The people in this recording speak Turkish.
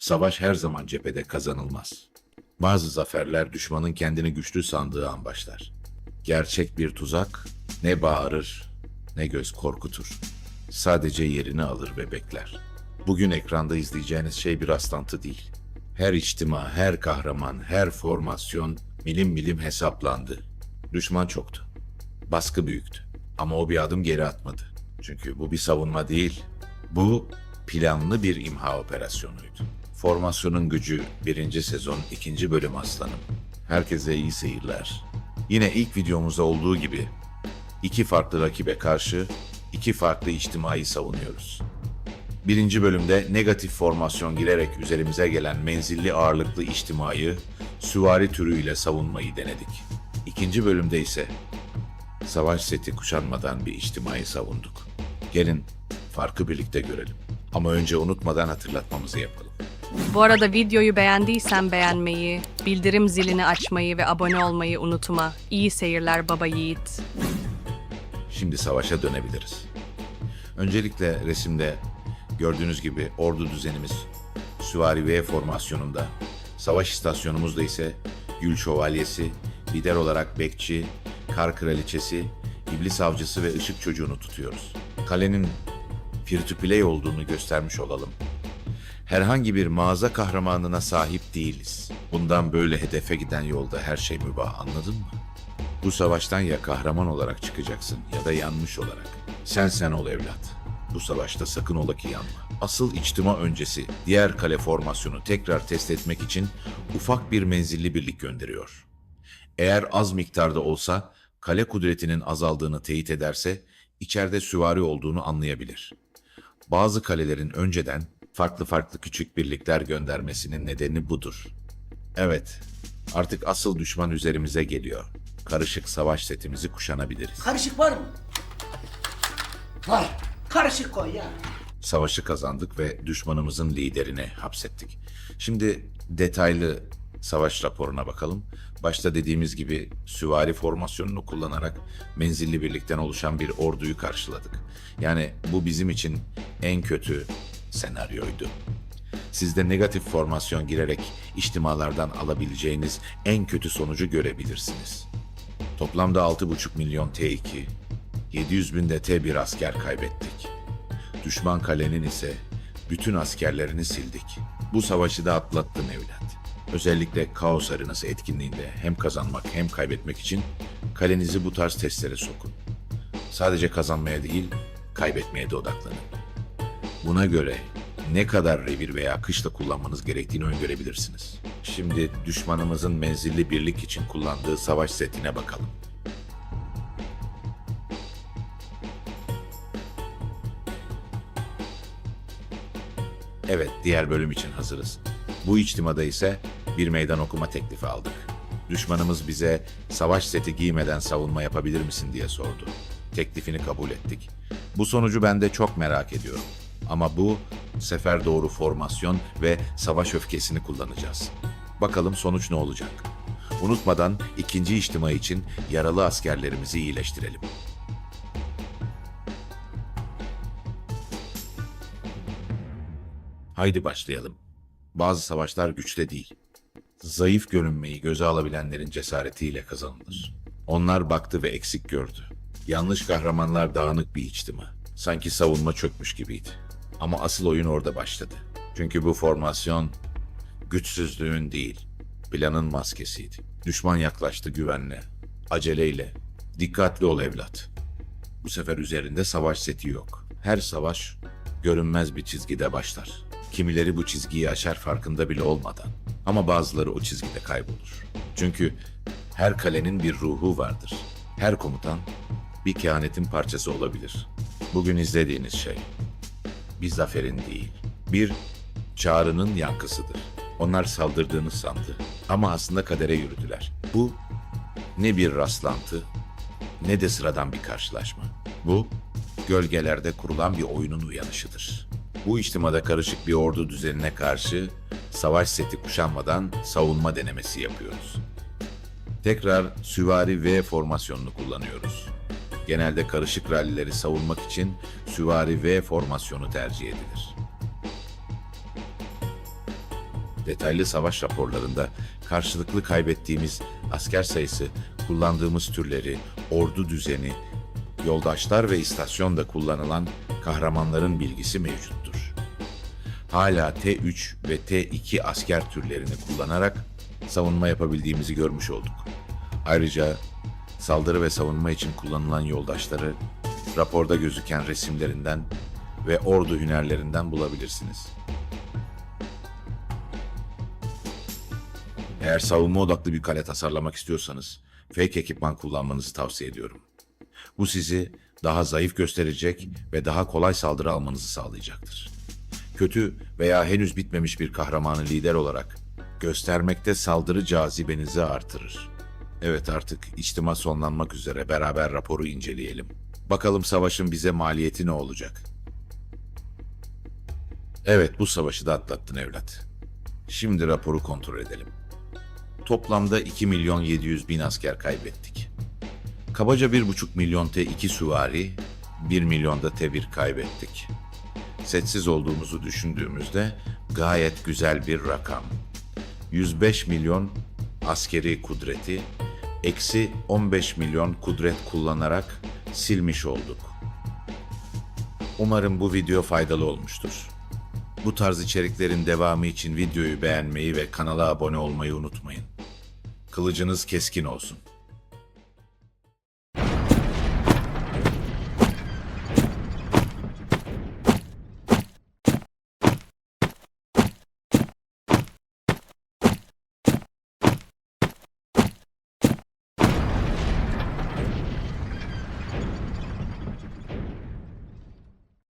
Savaş her zaman cephede kazanılmaz. Bazı zaferler düşmanın kendini güçlü sandığı an başlar. Gerçek bir tuzak ne bağırır ne göz korkutur. Sadece yerini alır ve bekler. Bugün ekranda izleyeceğiniz şey bir rastlantı değil. Her içtima, her kahraman, her formasyon milim milim hesaplandı. Düşman çoktu. Baskı büyüktü. Ama o bir adım geri atmadı. Çünkü bu bir savunma değil. Bu planlı bir imha operasyonuydu. Formasyonun gücü birinci sezon ikinci bölüm aslanım. Herkese iyi seyirler. Yine ilk videomuzda olduğu gibi iki farklı rakibe karşı iki farklı içtimai savunuyoruz. Birinci bölümde negatif formasyon girerek üzerimize gelen menzilli ağırlıklı içtimayı süvari türüyle savunmayı denedik. İkinci bölümde ise savaş seti kuşanmadan bir içtimai savunduk. Gelin farkı birlikte görelim. Ama önce unutmadan hatırlatmamızı yapalım. Bu arada videoyu beğendiysen beğenmeyi, bildirim zilini açmayı ve abone olmayı unutma. İyi seyirler baba yiğit. Şimdi savaşa dönebiliriz. Öncelikle resimde gördüğünüz gibi ordu düzenimiz Süvari V formasyonunda, savaş istasyonumuzda ise Gül Şövalyesi, lider olarak Bekçi, Kar Kraliçesi, İblis Avcısı ve Işık Çocuğunu tutuyoruz. Kalenin free olduğunu göstermiş olalım. Herhangi bir mağaza kahramanına sahip değiliz. Bundan böyle hedefe giden yolda her şey mübah anladın mı? Bu savaştan ya kahraman olarak çıkacaksın ya da yanmış olarak. Sen sen ol evlat. Bu savaşta sakın ola ki yanma. Asıl içtima öncesi diğer kale formasyonu tekrar test etmek için ufak bir menzilli birlik gönderiyor. Eğer az miktarda olsa kale kudretinin azaldığını teyit ederse içeride süvari olduğunu anlayabilir. Bazı kalelerin önceden farklı farklı küçük birlikler göndermesinin nedeni budur. Evet, artık asıl düşman üzerimize geliyor. Karışık savaş setimizi kuşanabiliriz. Karışık var mı? Var. Karışık koy ya. Savaşı kazandık ve düşmanımızın liderini hapsettik. Şimdi detaylı savaş raporuna bakalım. Başta dediğimiz gibi süvari formasyonunu kullanarak menzilli birlikten oluşan bir orduyu karşıladık. Yani bu bizim için en kötü senaryoydu. Siz de negatif formasyon girerek içtimalardan alabileceğiniz en kötü sonucu görebilirsiniz. Toplamda 6,5 milyon T2, 700 bin de T1 asker kaybettik. Düşman kalenin ise bütün askerlerini sildik. Bu savaşı da atlattın evlat. Özellikle kaos arenası etkinliğinde hem kazanmak hem kaybetmek için kalenizi bu tarz testlere sokun. Sadece kazanmaya değil, kaybetmeye de odaklanın. Buna göre ne kadar revir veya kışla kullanmanız gerektiğini öngörebilirsiniz. Şimdi düşmanımızın menzilli birlik için kullandığı savaş setine bakalım. Evet, diğer bölüm için hazırız. Bu içtimada ise bir meydan okuma teklifi aldık. Düşmanımız bize savaş seti giymeden savunma yapabilir misin diye sordu. Teklifini kabul ettik. Bu sonucu ben de çok merak ediyorum. Ama bu sefer doğru formasyon ve savaş öfkesini kullanacağız. Bakalım sonuç ne olacak? Unutmadan ikinci içtima için yaralı askerlerimizi iyileştirelim. Haydi başlayalım. Bazı savaşlar güçte değil. Zayıf görünmeyi göze alabilenlerin cesaretiyle kazanılır. Onlar baktı ve eksik gördü. Yanlış kahramanlar dağınık bir içtima. Sanki savunma çökmüş gibiydi. Ama asıl oyun orada başladı. Çünkü bu formasyon güçsüzlüğün değil, planın maskesiydi. Düşman yaklaştı güvenle, aceleyle. Dikkatli ol evlat. Bu sefer üzerinde savaş seti yok. Her savaş görünmez bir çizgide başlar. Kimileri bu çizgiyi aşar farkında bile olmadan. Ama bazıları o çizgide kaybolur. Çünkü her kalenin bir ruhu vardır. Her komutan bir kehanetin parçası olabilir. Bugün izlediğiniz şey bir zaferin değil, bir çağrının yankısıdır. Onlar saldırdığını sandı ama aslında kadere yürüdüler. Bu ne bir rastlantı ne de sıradan bir karşılaşma. Bu gölgelerde kurulan bir oyunun uyanışıdır. Bu içtimada karışık bir ordu düzenine karşı savaş seti kuşanmadan savunma denemesi yapıyoruz. Tekrar süvari V formasyonunu kullanıyoruz. Genelde karışık rallileri savunmak için süvari V formasyonu tercih edilir. Detaylı savaş raporlarında karşılıklı kaybettiğimiz asker sayısı, kullandığımız türleri, ordu düzeni, yoldaşlar ve istasyonda kullanılan kahramanların bilgisi mevcuttur. Hala T3 ve T2 asker türlerini kullanarak savunma yapabildiğimizi görmüş olduk. Ayrıca saldırı ve savunma için kullanılan yoldaşları raporda gözüken resimlerinden ve ordu hünerlerinden bulabilirsiniz. Eğer savunma odaklı bir kale tasarlamak istiyorsanız fake ekipman kullanmanızı tavsiye ediyorum. Bu sizi daha zayıf gösterecek ve daha kolay saldırı almanızı sağlayacaktır. Kötü veya henüz bitmemiş bir kahramanı lider olarak göstermekte saldırı cazibenizi artırır. Evet artık içtima sonlanmak üzere beraber raporu inceleyelim. Bakalım savaşın bize maliyeti ne olacak? Evet bu savaşı da atlattın evlat. Şimdi raporu kontrol edelim. Toplamda 2 milyon 700 bin asker kaybettik. Kabaca 1,5 milyon T2 süvari, 1 milyon da T1 kaybettik. Setsiz olduğumuzu düşündüğümüzde gayet güzel bir rakam. 105 milyon askeri kudreti, eksi 15 milyon kudret kullanarak silmiş olduk. Umarım bu video faydalı olmuştur. Bu tarz içeriklerin devamı için videoyu beğenmeyi ve kanala abone olmayı unutmayın. Kılıcınız keskin olsun.